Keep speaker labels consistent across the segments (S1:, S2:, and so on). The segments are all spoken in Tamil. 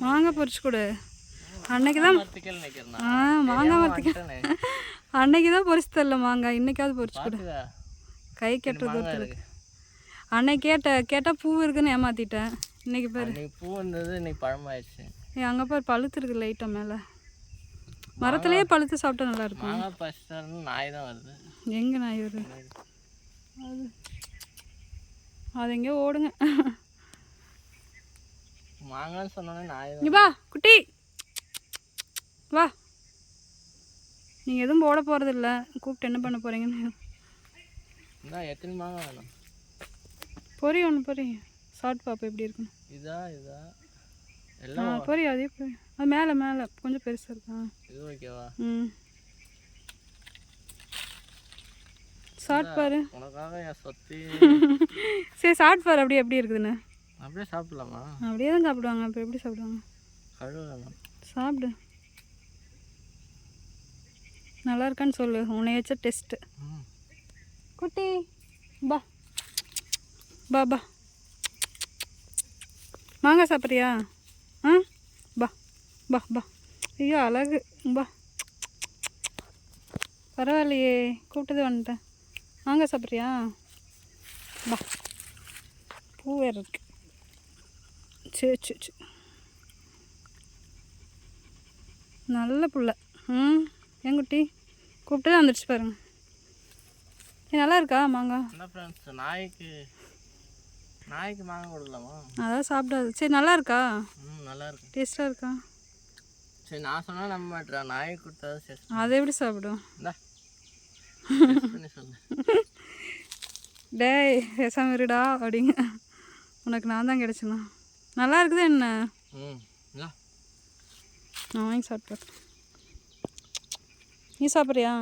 S1: மாங்காய் பொரிச்சு கொடு. அன்னைக்கு தான் ஆ மாங்காய் மரத்துக்கு அன்னைக்கு தான் பொரிச்சு தரல மாங்காய். இன்னைக்காவது பொரிச்சு கொடு. கை ஒருத்தருக்கு.
S2: இருக்கு.
S1: அன்னைக்கு கேட்ட கேட்டால் பூ இருக்குன்னு ஏமாத்திட்டேன். இன்னைக்கு பாரு.
S2: பூ இருந்தது இன்னைக்கு பழமாயிடுச்சு.
S1: ஏ அங்கே பாரு பழுத்து இருக்கு லைட்டாக மேலே. மரத்துலேயே பழுத்து சாப்பிட்டா நல்லா இருக்கும்.
S2: நாய் தான் வருது.
S1: எங்கே நாய் வருது? அது அது எங்கேயோ ஓடுங்க.
S2: மாங்காய்னு சொன்னோன்னே
S1: இங்க வா குட்டி. வா. நீங்கள் எதுவும் போட போகிறதில்ல கூப்பிட்டு என்ன பண்ண போகிறீங்கன்னு
S2: இந்தா எத்தனை மாங்காய் வேணும்?
S1: பொரி ஒன்று பொரி சாப்பிட்டு பாப்பா எப்படி இருக்குன்னு.
S2: இதா இதா? எல்லாம்
S1: பொரி அதே பொரி அது மேலே மேலே. கொஞ்சம் பெருசாக இருக்கா?
S2: இது ஓகேவா?
S1: ம். சாப்பிட்டு பாரு.
S2: உனக்காக என் சொத்தி
S1: சரி சாப்பிட்டு பாரு அப்படியே எப்படி இருக்குதுன்னு.
S2: அப்படியே சாப்பிடலாமா?
S1: அப்படியே தான் சாப்பிடுவாங்க. அப்போ எப்படி சாப்பிடுவாங்க?
S2: கழுவலாம்
S1: சாப்பிடு. நல்லா இருக்கான்னு சொல்லு. உன்னை வச்ச டெஸ்ட்டு குட்டி பா. பா பா. மாங்காய் சாப்பிட்றியா? ஆ? பா பா பா. ஐயோ அழகு. பா. பரவாயில்லையே. கூப்பிட்டது வந்துட்டேன். மாங்காய் சாப்பிட்றியா? பா. பூ வேறு இருக்கு. சரி சரி சரி நல்ல புள்ள. ம் ஏன் குட்டி? கூப்பிட்டு வந்துடுச்சு பாருங்க. நல்லா இருக்கா மாங்காய்
S2: நாய்க்கு நாய்க்கு மாங்காய் கொடுக்கலாமா?
S1: அதான் சாப்பிடாது. சரி நல்லா இருக்கா?
S2: ம் நல்லா இருக்கு.
S1: டேஸ்ட்டாக இருக்கா?
S2: சரி நான் சொன்னா நம்ப மாட்டேன் நாய்க்கு கொடுத்தா சரி
S1: அதை எப்படி சாப்பிடும்? டேய் பேசாம இருடா அப்படிங்க. உனக்கு நான் தான் கிடச்சினா நல்லா இருக்குது என்ன நான் வாங்கி சாப்பிட்டு பார்க்குறேன். நீ சாப்பிட்றியா?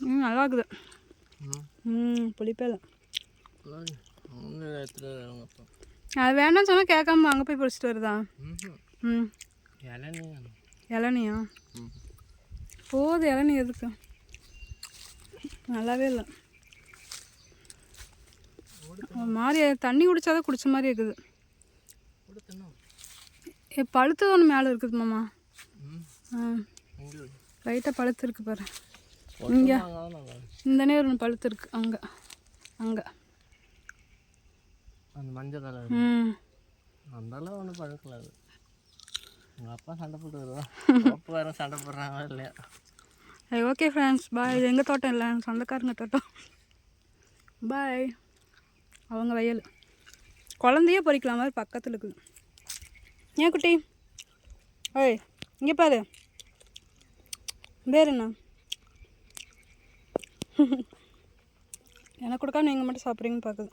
S1: ம் நல்லா இருக்குது
S2: ம்
S1: புளிப்பே. இல்லை அது வேண்டாம்னு சொன்னால் கேட்காம அங்கே போய் பிடிச்சிட்டு வருதா?
S2: ம்.
S1: இளநியா? போகுது இளநீ எதுக்கு? நல்லாவே இல்லை. மாதிரி தண்ணி குடிச்சாதான் குடிச்ச மாதிரி இருக்குது. ஏ பழுத்தது ஒன்று மேலே இருக்குது மாமா. ஆ. லைட்டாக பழுத்து இருக்கு பாரு.
S2: இங்கே.
S1: இந்த நேரம் ஒன்று பழுத்து இருக்கு. அங்கே. அங்கே.
S2: அந்த மஞ்சள் கலர்
S1: ம்.
S2: அந்தளவு ஒன்றும் பழக்கல அது. உங்கள் அப்பா சண்டை போட்டு வருவா அப்பா வேறு சண்டை போடுறாங்க இல்லையா?
S1: ஓகே ஃப்ரெண்ட்ஸ் பாய் இது எங்கள் தோட்டம் இல்லை? சொந்தக்காரங்க தோட்டம். பாய் அவங்க வயல். குழந்தையே பொறிக்கலாம்? மாதிரி பக்கத்தில் இருக்குது. ஏன் குட்டி? ஓய் இங்கே பாரு. பேர் என்ன? எனக்கு கொடுக்காம நீங்கள் மட்டும் சாப்பிட்றீங்கன்னு பார்க்குது.